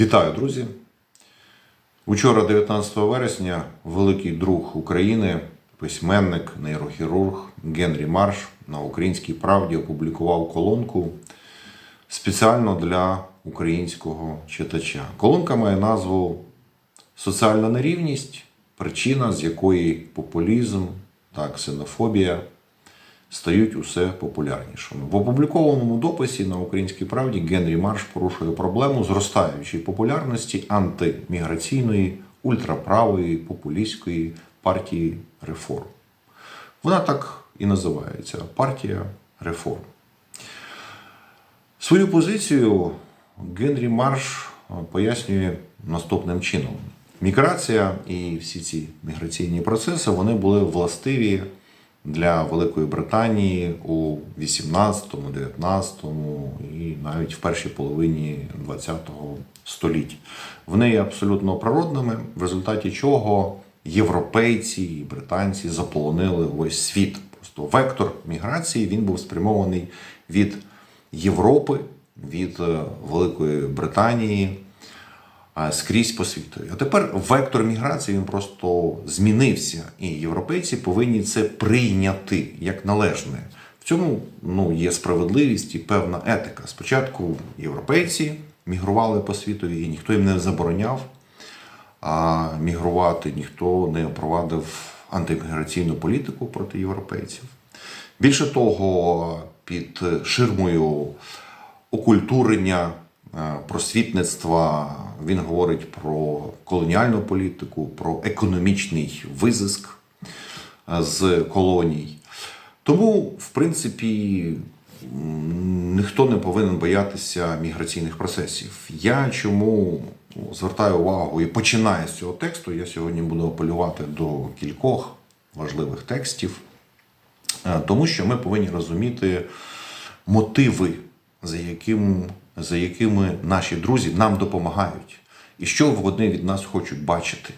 Вітаю, друзі! Учора, 19 вересня, великий друг України, письменник, нейрохірург Генрі Марш на Українській правді опублікував колонку спеціально для українського читача. Колонка має назву Соціальна нерівність, причина, з якої популізм та ксенофобія стають усе популярнішими. В опублікованому дописі на Українській правді Генрі Марш порушує проблему зростаючої популярності антиміграційної, ультраправої, популістської партії реформ. Вона так і називається партія реформ. Свою позицію Генрі Марш пояснює наступним чином: міграція і всі ці міграційні процеси вони були властиві для Великої Британії у 18, 19 і навіть в першій половині 20 століття. Вони є абсолютно природними, в результаті чого європейці і британці заполонили весь світ. Просто вектор міграції він був спрямований від Європи, від е, Великої Британії скрізь по світу. А тепер вектор міграції він просто змінився, і європейці повинні це прийняти як належне. В цьому ну, є справедливість і певна етика. Спочатку європейці мігрували по світу, і ніхто їм не забороняв а мігрувати, ніхто не провадив антиміграційну політику проти європейців. Більше того, під ширмою окультурення, просвітництва він говорить про колоніальну політику, про економічний визиск е, з колоній. Тому, в принципі, ніхто не повинен боятися міграційних процесів. Я чому звертаю увагу і починаю з цього тексту. Я сьогодні буду апелювати до кількох важливих текстів, Е, тому що ми повинні розуміти мотиви, за, яким, за якими наші друзі нам допомагають, і що вони від нас хочуть бачити.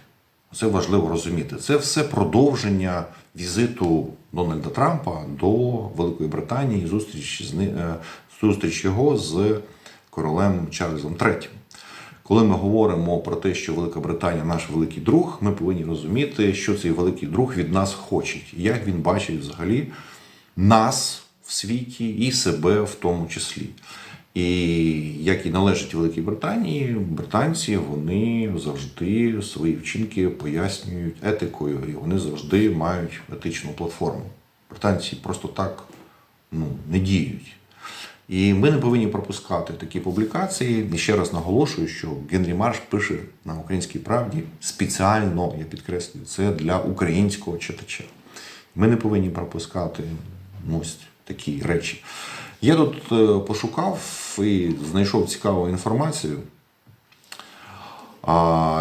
Це важливо розуміти. Це все продовження візиту Дональда Трампа до Великої Британії, зустріч з е, зустріч його з королем Чарльзом III. Коли ми говоримо про те, що Велика Британія наш великий друг, ми повинні розуміти, що цей великий друг від нас хоче, і як він бачить взагалі нас в світі і себе в тому числі. І як і належить Великій Британії, британці вони завжди свої вчинки пояснюють етикою, і вони завжди мають етичну платформу. Британці просто так ну, не діють. І ми не повинні пропускати такі публікації. І ще раз наголошую, що Генрі Марш пише на українській правді спеціально, я підкреслюю, це для українського читача. Ми не повинні пропускати ну, такі речі. Я тут е, пошукав і знайшов цікаву інформацію.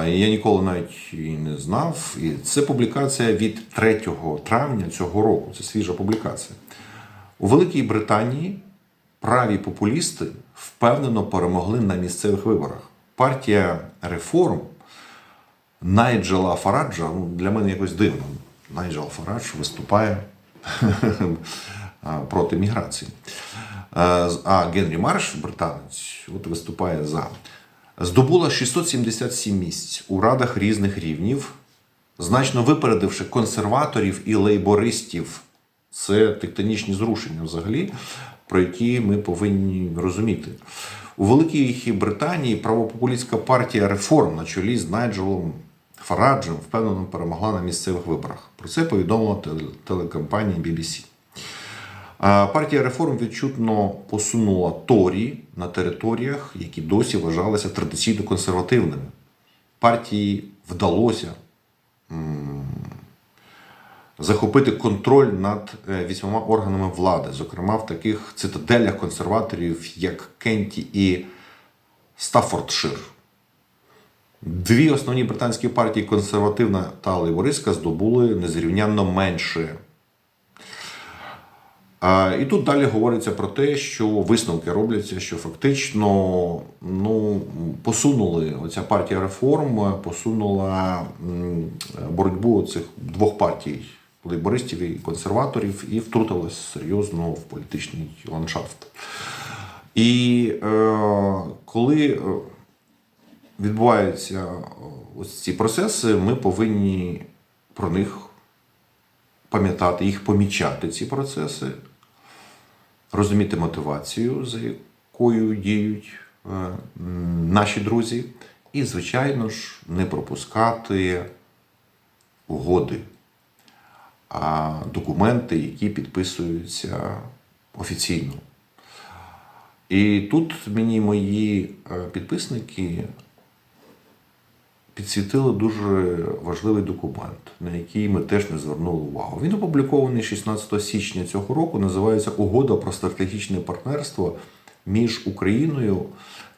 Я ніколи навіть і не знав. І це публікація від 3 травня цього року. Це свіжа публікація. У Великій Британії праві популісти впевнено перемогли на місцевих виборах. Партія реформ Найджела Фараджа ну, для мене якось дивно. Найджел Фарадж виступає проти міграції. А Генрі Марш, британець, от виступає за. Здобула 677 місць у радах різних рівнів, значно випередивши консерваторів і лейбористів. Це тектонічні зрушення взагалі, про які ми повинні розуміти. У Великій Британії правопопулістська партія реформ на чолі з Найджелом Фараджем впевнено перемогла на місцевих виборах. Про це повідомила теле- телекомпанія BBC. Партія реформ відчутно посунула Торі на територіях, які досі вважалися традиційно консервативними. Партії вдалося захопити контроль над е, вісьмома органами влади, зокрема в таких цитаделях консерваторів, як Кенті і Стаффордшир. Дві основні британські партії консервативна та лейбористська здобули незрівнянно менше І тут далі говориться про те, що висновки робляться, що фактично ну, посунули оця партія реформ, посунула боротьбу цих двох партій лейбористів і консерваторів і втрутилась серйозно в політичний ландшафт. І е, коли е, відбуваються ось ці процеси, ми повинні про них пам'ятати, їх помічати, ці процеси, розуміти мотивацію, за якою діють е, наші друзі, і, звичайно ж, не пропускати угоди, а документи, які підписуються офіційно. І тут мені мої е, підписники підсвітили дуже важливий документ, на який ми теж не звернули увагу. Він опублікований 16 січня цього року. Називається Угода про стратегічне партнерство між Україною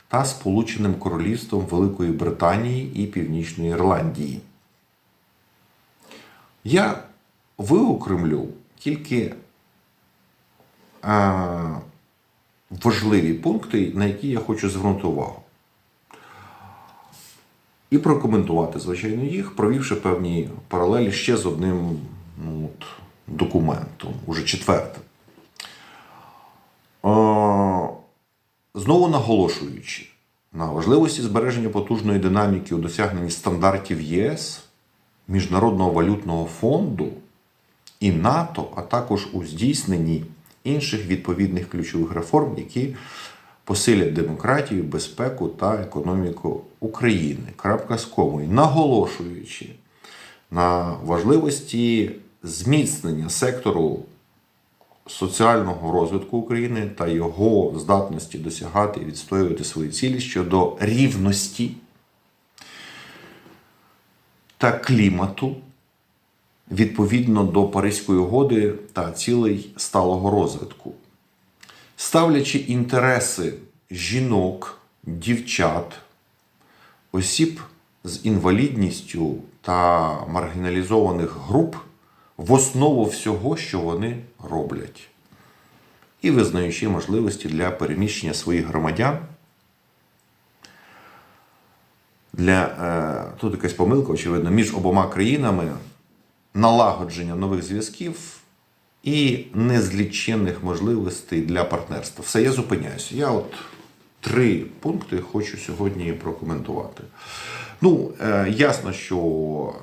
та Сполученим Королівством Великої Британії і Північної Ірландії. Я виокремлю тільки а, важливі пункти, на які я хочу звернути увагу. І прокоментувати, звичайно, їх, провівши певні паралелі ще з одним ну, от, документом, уже четвертим. Е, Знову наголошуючи на важливості збереження потужної динаміки у досягненні стандартів ЄС, Міжнародного валютного фонду і НАТО, а також у здійсненні інших відповідних ключових реформ, які посилять демократію, безпеку та економіку України. Крапка з комою. Наголошуючи на важливості зміцнення сектору соціального розвитку України та його здатності досягати і відстоювати свої цілі щодо рівності та клімату відповідно до Паризької угоди та цілей сталого розвитку. Ставлячи інтереси жінок, дівчат, осіб з інвалідністю та маргіналізованих груп в основу всього, що вони роблять, і визнаючи можливості для переміщення своїх громадян. Для е, тут якась помилка, очевидно, між обома країнами налагодження нових зв'язків і незліченних можливостей для партнерства. Все, я зупиняюся. Я от три пункти хочу сьогодні прокоментувати. Ну, е, ясно, що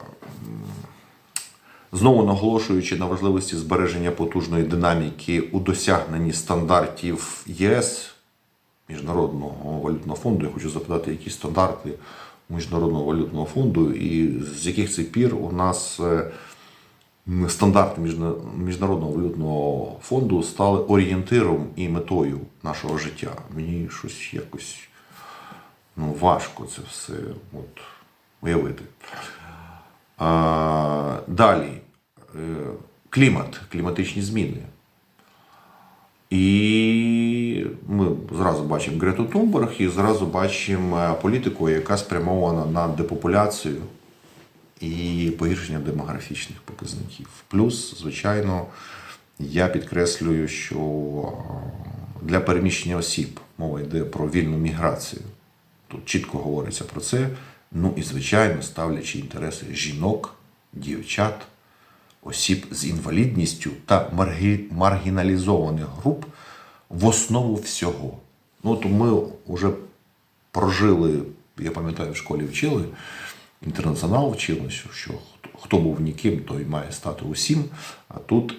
знову наголошуючи на важливості збереження потужної динаміки у досягненні стандартів ЄС, Міжнародного валютного фонду, я хочу запитати, які стандарти Міжнародного валютного фонду, і з яких це пір у нас е, стандарти Міжнародного валютного фонду стали орієнтиром і метою нашого життя. Мені щось якось ну, важко це все от, уявити. А, далі. Е, Клімат, кліматичні зміни. І ми зразу бачимо Грету Тунберг і зразу бачимо е, політику, яка спрямована на депопуляцію і погіршення демографічних показників. Плюс, звичайно, я підкреслюю, що е, для переміщення осіб мова йде про вільну міграцію. Тут чітко говориться про це. Ну і, звичайно, ставлячи інтереси жінок, дівчат, осіб з інвалідністю та маргі... маргіналізованих груп в основу всього. Ну, от ми вже прожили, я пам'ятаю, в школі вчили, інтернаціонал вчили, що, хто був ніким, той має стати усім. А тут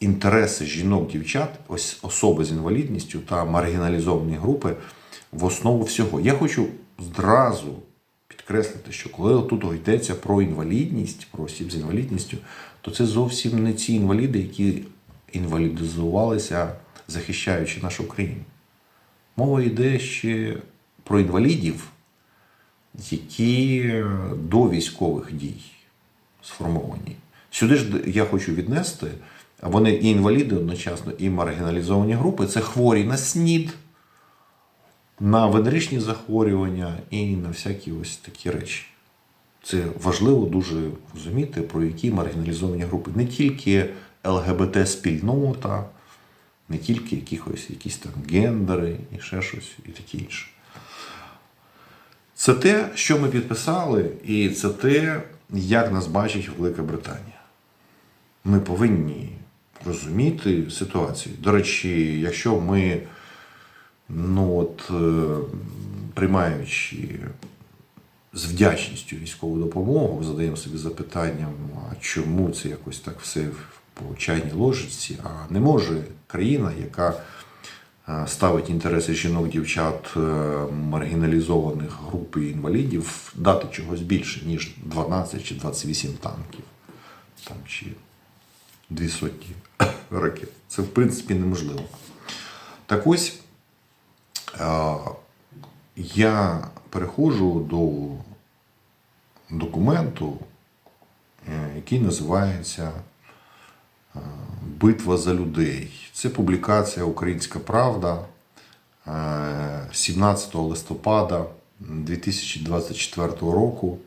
інтереси жінок, дівчат, ось особи з інвалідністю та маргіналізовані групи в основу всього. Я хочу зразу підкреслити, що коли тут йдеться про інвалідність, про осіб з інвалідністю, то це зовсім не ці інваліди, які інвалідизувалися, захищаючи нашу країну. Мова йде ще про інвалідів, які до військових дій сформовані. Сюди ж я хочу віднести, вони і інваліди одночасно, і маргіналізовані групи це хворі на СНІД, на венеричні захворювання і на всякі ось такі речі. Це важливо дуже розуміти, про які маргіналізовані групи. Не тільки ЛГБТ-спільнота, не тільки якихось, якісь там гендери і ще щось, і таке інше. Це те, що ми підписали, і це те, як нас бачить Велика Британія. Ми повинні розуміти ситуацію. До речі, якщо ми, ну от, е, приймаючи з вдячністю військову допомогу, задаємо собі запитанням, а чому це якось так все по чайній ложечці, а не може країна, яка ставить інтереси жінок, дівчат, е, маргіналізованих груп і інвалідів, дати чогось більше, ніж 12 чи 28 танків, там, чи дві сотні ракет. Це, в принципі, неможливо. Так ось е, я переходжу до документу, е, який називається е, Битва за людей. Це публікація Українська Правда е, 17 листопада 2024 року.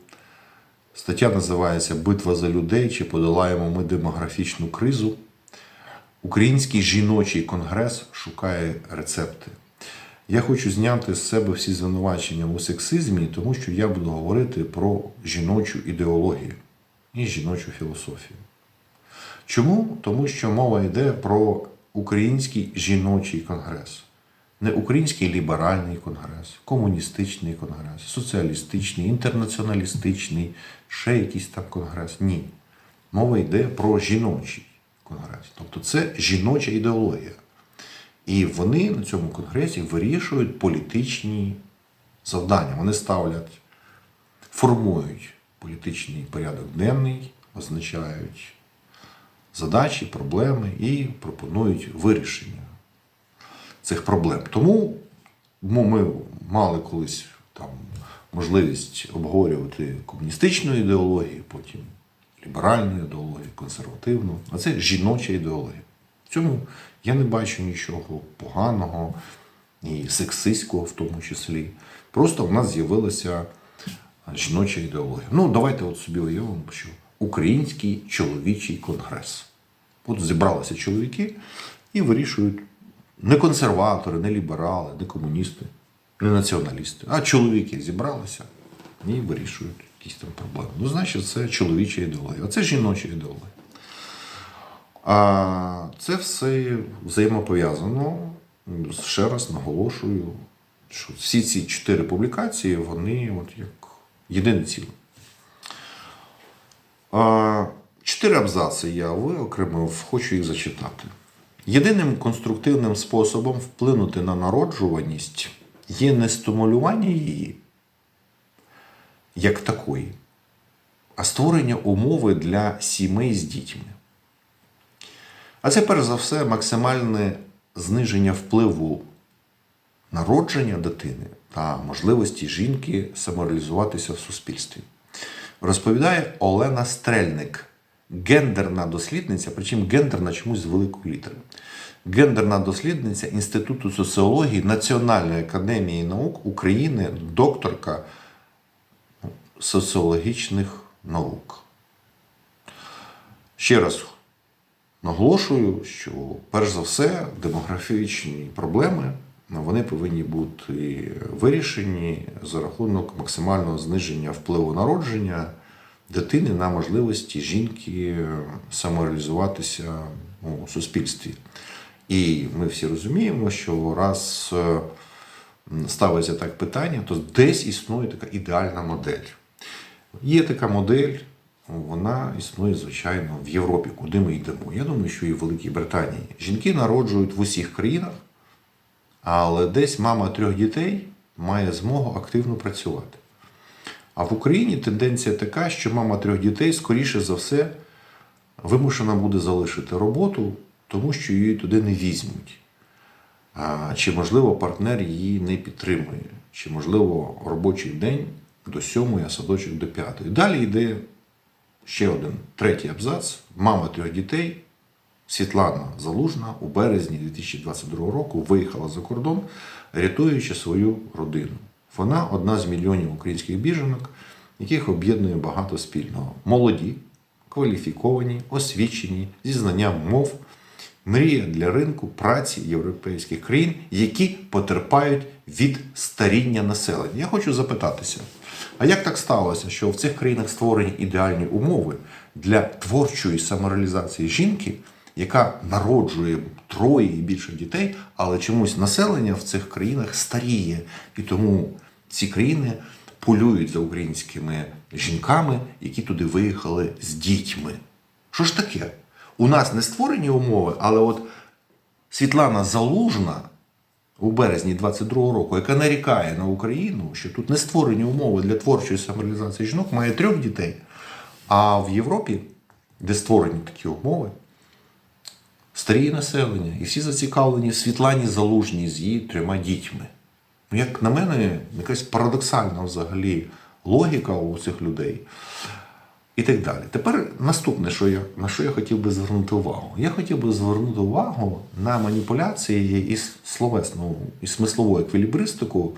Стаття називається Битва за людей чи подолаємо ми демографічну кризу. Український жіночий конгрес шукає рецепти. Я хочу зняти з себе всі звинувачення у сексизмі, тому що я буду говорити про жіночу ідеологію і жіночу філософію. Чому? Тому що мова йде про український жіночий конгрес. Не український ліберальний конгрес, комуністичний конгрес, соціалістичний, інтернаціоналістичний, ще якийсь там конгрес. Ні. Мова йде про жіночий конгрес. Тобто це жіноча ідеологія. І вони на цьому конгресі вирішують політичні завдання. Вони ставлять, формують політичний порядок денний, означають задачі, проблеми і пропонують вирішення цих проблем. Тому ну, ми мали колись там можливість обговорювати комуністичну ідеологію, потім ліберальну ідеологію, консервативну, а це жіноча ідеологія. В цьому я не бачу нічого поганого і сексистського в тому числі. Просто в нас з'явилася жіноча ідеологія. Ну, давайте от собі уявимо, що Український чоловічий конгрес. От зібралися чоловіки і вирішують не консерватори, не ліберали, не комуністи, не націоналісти, а чоловіки зібралися і вирішують якісь там проблеми. Ну, значить, це чоловіча ідеологія, а це жіноча ідеологія. А це все взаємопов'язано. Ще раз наголошую, що всі ці чотири публікації, вони от як єдине ціле. Чотири абзаци я виокремив, хочу їх зачитати. Єдиним конструктивним способом вплинути на народжуваність є не стимулювання її як такої, а створення умови для сімей з дітьми. А це перш за все максимальне зниження впливу народження дитини та можливості жінки самореалізуватися в суспільстві. Розповідає Олена Стрельник, гендерна дослідниця, причому гендерна чомусь з великої літери. Гендерна дослідниця Інституту соціології Національної академії наук України, докторка соціологічних наук. Ще раз наголошую, що перш за все демографічні проблеми ну, вони повинні бути вирішені за рахунок максимального зниження впливу народження дитини на можливості жінки самореалізуватися у суспільстві. І ми всі розуміємо, що раз е, ставиться так питання, то десь існує така ідеальна модель. Є така модель, вона існує, звичайно, в Європі, куди ми йдемо. Я думаю, що і в Великій Британії. Жінки народжують в усіх країнах, але десь мама трьох дітей має змогу активно працювати. А в Україні тенденція така, що мама трьох дітей, скоріше за все, вимушена буде залишити роботу, тому що її туди не візьмуть. А, Чи, можливо, партнер її не підтримує, чи, можливо, робочий день до сьомої, а садочок до п'ятої. Далі йде ще один третій абзац. Мама трьох дітей Світлана Залужна у березні 2022 року виїхала за кордон, рятуючи свою родину. Вона одна з мільйонів українських біженок, яких об'єднує багато спільного. Молоді, кваліфіковані, освічені, зі знанням мов, мрія для ринку праці європейських країн, які потерпають від старіння населення. Я хочу запитатися, а як так сталося, що в цих країнах створені ідеальні умови для творчої самореалізації жінки, яка народжує троє і більше дітей, але чомусь населення в цих країнах старіє, і тому ці країни полюють за українськими жінками, які туди виїхали з дітьми. Що ж таке? У нас не створені умови, але от Світлана Залужна у березні 22-го року, яка нарікає на Україну, що тут не створені умови для творчої самореалізації жінок, має трьох дітей. А в Європі, де створені такі умови, старіє населення, і всі зацікавлені Світлані Залужній з її трьома дітьми. Ну, як на мене, якась парадоксальна взагалі логіка у цих людей. І так далі. Тепер наступне, що я, на що я хотів би звернути увагу. Я хотів би звернути увагу на маніпуляції із словесного і смислову еквілібристику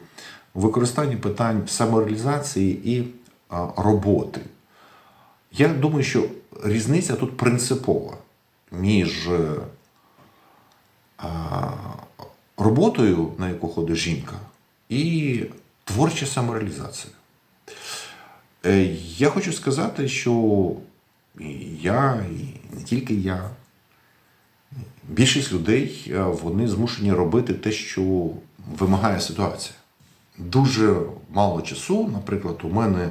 в використанні питань самореалізації і а, роботи. Я думаю, що різниця тут принципова між е, роботою, на яку ходить жінка, і творча самореалізація. Е, Я хочу сказати, що і я, і не тільки я, більшість людей е, вони змушені робити те, що вимагає ситуація. Дуже мало часу, наприклад, у мене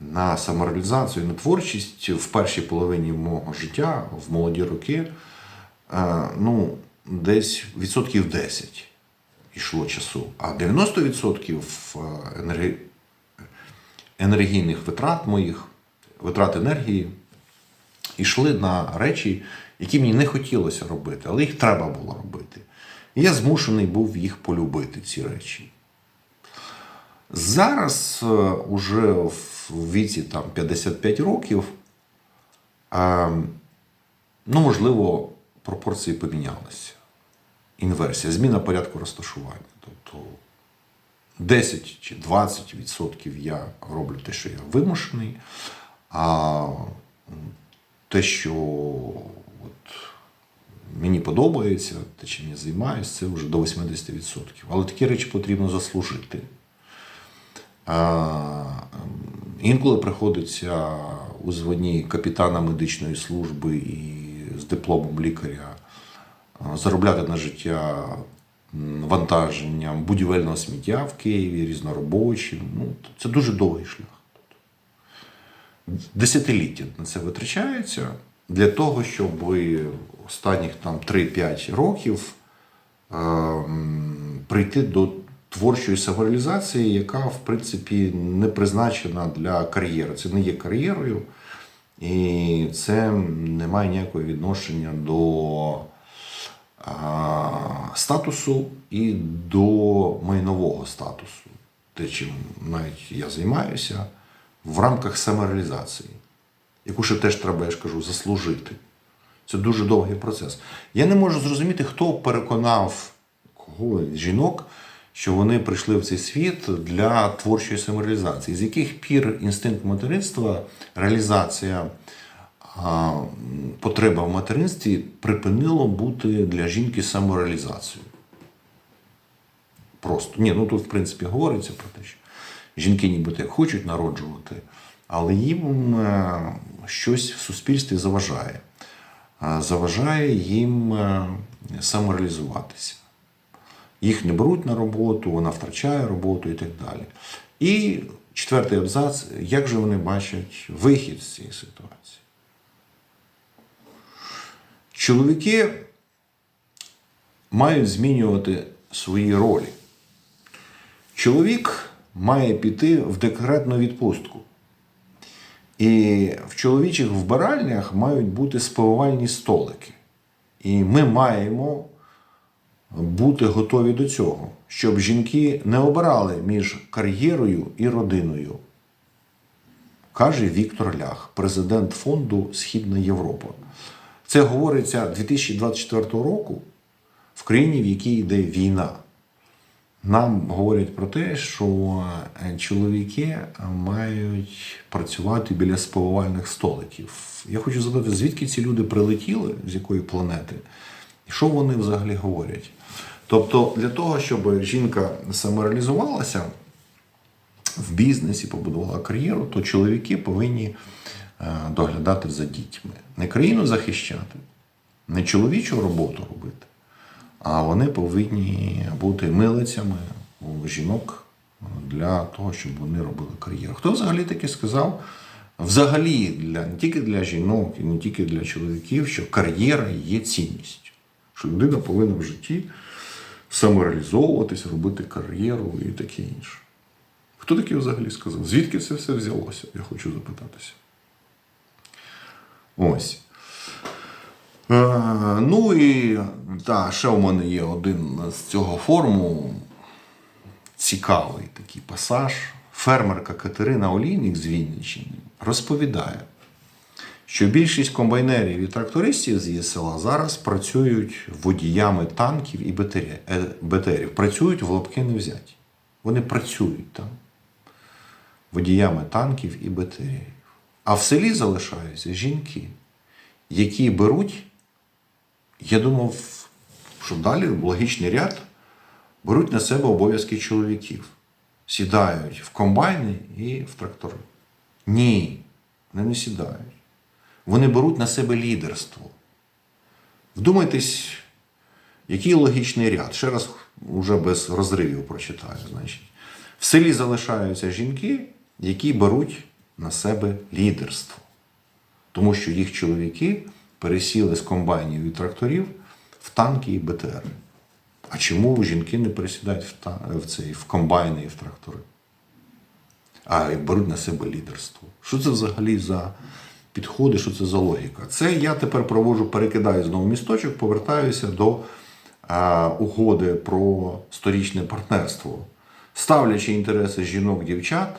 на самореалізацію, на творчість в першій половині мого життя, в молоді роки, е, ну, десь відсотків 10 йшло часу, а 90% енерги... енергійних витрат моїх, витрат енергії, йшли на речі, які мені не хотілося робити, але їх треба було робити. І я змушений був їх полюбити, ці речі. Зараз, е, уже в віці там, 55 років, е, ну, можливо, пропорції помінялися. Інверсія, зміна порядку розташування. Тобто 10 чи 20% я роблю те, що я вимушений, а те, що от, мені подобається, те, чим я займаюся, це вже до 80%. Але такі речі потрібно заслужити. А, інколи приходиться у званні капітана медичної служби і з дипломом лікаря заробляти на життя вантаженням будівельного сміття в Києві, різноробочим. Ну, це дуже довгий шлях. Десятиліття на це витрачається для того, щоб останніх там 3-5 років е, м, прийти до творчої самореалізації, яка, в принципі, не призначена для кар'єри. Це не є кар'єрою, і це не має ніякого відношення до а, статусу і до майнового статусу. Те, чим навіть я займаюся в рамках самореалізації, яку ще теж треба, я ж кажу, заслужити. Це дуже довгий процес. Я не можу зрозуміти, хто переконав кого жінок, що вони прийшли в цей світ для творчої самореалізації. З яких пір інстинкт материнства, реалізація потреба в материнстві припинило бути для жінки самореалізацією. Просто. Ні, ну тут, в принципі, говориться про те, що жінки нібито хочуть народжувати, але їм е, щось в суспільстві заважає. Заважає їм е, самореалізуватися. Їх не беруть на роботу, вона втрачає роботу і так далі. І четвертий абзац, як же вони бачать вихід з цієї ситуації? Чоловіки мають змінювати свої ролі. Чоловік має піти в декретну відпустку. І в чоловічих вбиральнях мають бути спивувальні столики. І ми маємо бути готові до цього, щоб жінки не обирали між кар'єрою і родиною. Каже Віктор Лях, президент фонду Східна Європа. Це говориться 2024 року в країні, в якій йде війна. Нам говорять про те, що е, чоловіки мають працювати біля спивувальних столиків. Я хочу запитати, звідки ці люди прилетіли, з якої планети, і що вони взагалі говорять? Тобто, для того, щоб жінка самореалізувалася в бізнесі, побудувала кар'єру, то чоловіки повинні е, доглядати за дітьми. Не країну захищати, не чоловічу роботу робити, а вони повинні бути милицями у жінок для того, щоб вони робили кар'єру. Хто взагалі таки сказав? Взагалі, для, не тільки для жінок і не тільки для чоловіків, що кар'єра є цінністю. Що людина повинна в житті самореалізовуватись, робити кар'єру і таке інше. Хто таке взагалі сказав? Звідки це все взялося? Я хочу запитатися. Ось. Е, ну і та, ще у мене є один з цього форуму цікавий такий пасаж. Фермерка Катерина Олійник з Вінниччини розповідає, що більшість комбайнерів і трактористів з її села зараз працюють водіями танків і БТРів. е, Працюють в лапки не взяті. Вони працюють там водіями танків і БТРів. А в селі залишаються жінки, які беруть, я думав, що далі логічний ряд, беруть на себе обов'язки чоловіків, сідають в комбайни і в трактори. Ні, вони не сідають. Вони беруть на себе лідерство. Вдумайтесь, який логічний ряд. Ще раз уже без розривів прочитаю. Значить. В селі залишаються жінки, які беруть на себе лідерство. Тому що їх чоловіки пересіли з комбайнів і тракторів в танки і БТР. А чому жінки не пересідають в, та, в, цей, в комбайни і в трактори? А беруть на себе лідерство. Що це взагалі за підходи, що це за логіка? Це я тепер проводжу, перекидаю знову місточок, повертаюся до а, угоди про сторічне партнерство, ставлячи інтереси жінок, дівчат,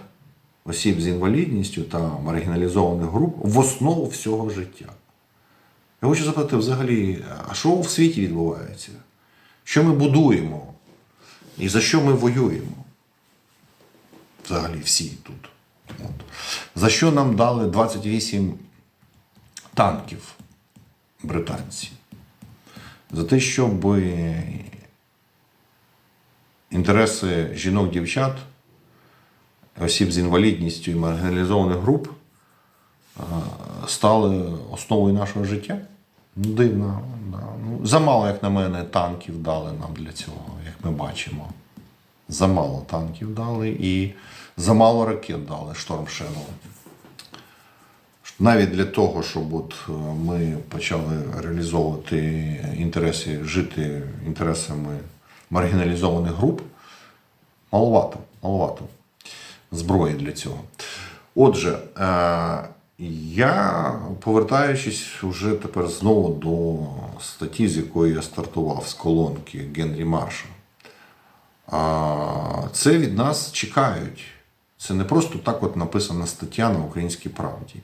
осіб з інвалідністю та маргіналізованих груп в основу всього життя. Я хочу запитати взагалі, а що в світі відбувається? Що ми будуємо? І за що ми воюємо? Взагалі всі тут. От. За що нам дали 28 танків британці? За те, щоб інтереси жінок-дівчат, осіб з інвалідністю і маргіналізованих груп стали основою нашого життя? Ну, дивно. Да. Ну, замало, як на мене, танків дали нам для цього, як ми бачимо. Замало танків дали і замало ракет дали Storm Shadow. Навіть для того, щоб от е, ми почали реалізовувати інтереси, жити інтересами маргіналізованих груп, маловато, маловато зброї для цього. Отже, е, я, повертаючись вже тепер знову до статті, з якої я стартував з колонки Генрі Марша. Це від нас чекають. Це не просто так от написана стаття на українській правді.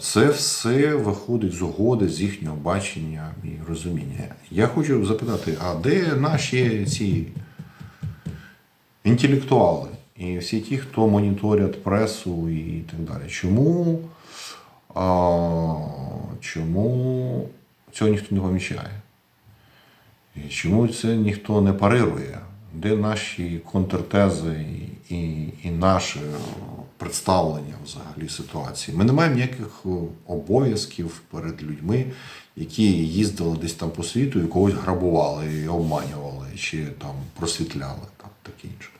Це все виходить з угоди, з їхнього бачення і розуміння. Я хочу запитати, а де наші ці інтелектуали і всі ті, хто моніторять пресу і так далі? Чому, а, чому цього ніхто не помічає? І чому це ніхто не парирує? Де наші контртези і, і, наше представлення взагалі ситуації? Ми не маємо ніяких обов'язків перед людьми, які їздили десь там по світу і когось грабували, і обманювали, чи там просвітляли, там таке інше.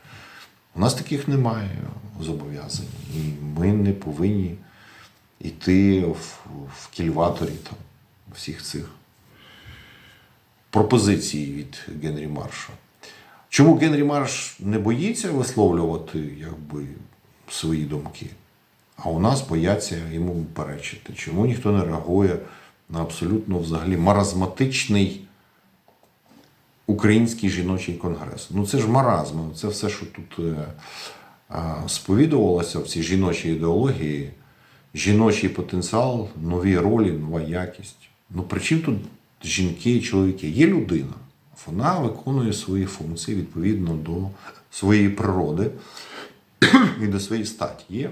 У нас таких немає зобов'язань, і ми не повинні йти в, в кільваторі там, всіх цих пропозиції від Генрі Марша. Чому Генрі Марш не боїться висловлювати якби, свої думки, а у нас бояться йому перечити? Чому ніхто не реагує на абсолютно взагалі маразматичний український жіночий конгрес? Ну це ж маразм, це все, що тут е, е, сповідувалося в цій жіночій ідеології, жіночий потенціал, нові ролі, нова якість. Ну при чим тут жінки і чоловіки? Є людина. Вона виконує свої функції відповідно до своєї природи і до своєї статі. Є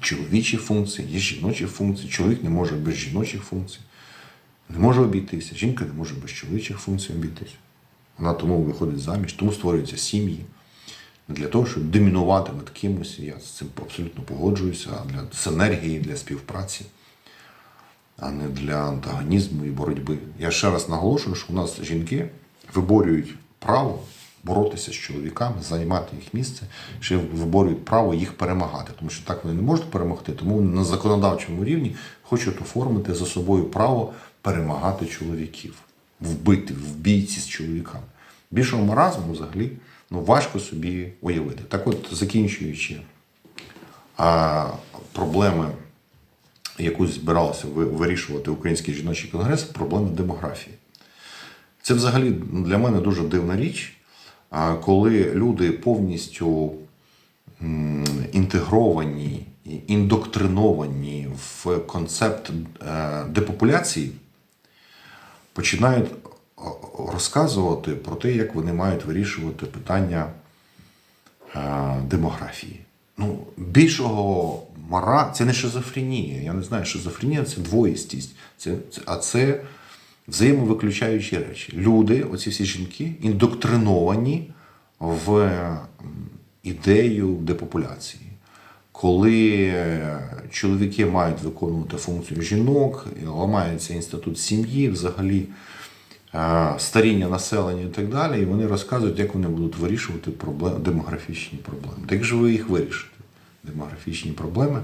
чоловічі функції, є жіночі функції. Чоловік не може без жіночих функцій, не може обійтися. Жінка не може без чоловічих функцій обійтися. Вона тому виходить заміж, тому створюються сім'ї. Для того, щоб домінувати над кимось. Я з цим абсолютно погоджуюся, а для синергії, для співпраці а не для антагонізму і боротьби. Я ще раз наголошую, що у нас жінки виборюють право боротися з чоловіками, займати їх місце, ще виборюють право їх перемагати. Тому що так вони не можуть перемогти, тому на законодавчому рівні хочуть оформити за собою право перемагати чоловіків, вбити в бійці з чоловіками. Більшого маразму взагалі ну, важко собі уявити. Так от, закінчуючи а, проблеми, яку збиралося ви- вирішувати Український жіночий конгрес, проблеми демографії. Це взагалі для мене дуже дивна річ, коли люди повністю інтегровані, індоктриновані в концепт е, депопуляції, починають розказувати про те, як вони мають вирішувати питання е, демографії. Ну, більшого мара це не шизофренія. Я не знаю, шизофренія це двоїстість, це, це, а це взаємовиключаючі речі. Люди, оці всі жінки, індоктриновані в ідею депопуляції. Коли е, чоловіки мають виконувати функцію жінок, ламається інститут сім'ї, взагалі е, старіння населення і так далі, і вони розказують, як вони будуть вирішувати проблем, демографічні проблеми. Так же ви їх вирішите? Демографічні проблеми,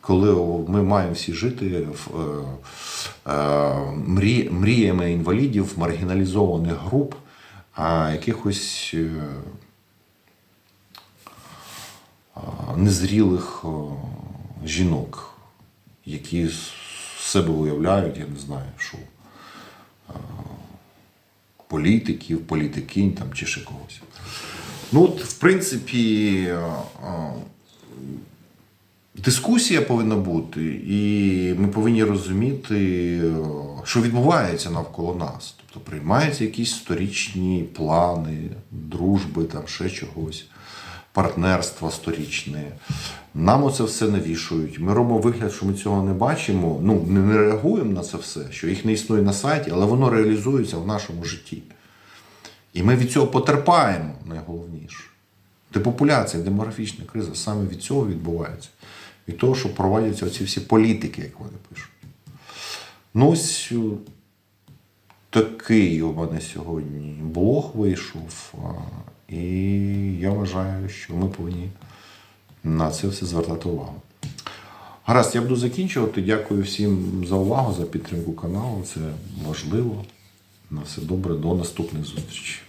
коли ми маємо всі жити в, е, е, мрі, мріями інвалідів, маргіналізованих груп, а якихось е, незрілих жінок, які з себе уявляють, я не знаю, що політиків, політикинь там, чи ще когось. Ну, от, в принципі, дискусія повинна бути, і ми повинні розуміти, що відбувається навколо нас. Тобто приймаються якісь сторічні плани, дружби, там ще чогось, партнерства сторічне. Нам оце все навішують. Ми робимо вигляд, що ми цього не бачимо. Ну, не реагуємо на це все, що їх не існує на сайті, але воно реалізується в нашому житті. І ми від цього потерпаємо найголовніше. Депопуляція, демографічна криза саме від цього відбувається. Від того, що проводяться оці всі політики, як вони пишуть. Ну, ось е, такий у мене сьогодні блог вийшов. І я вважаю, що ми повинні на це все звертати увагу. Гаразд, я буду закінчувати. Дякую всім за увагу, за підтримку каналу. Це важливо. На все добре, до наступних зустрічей.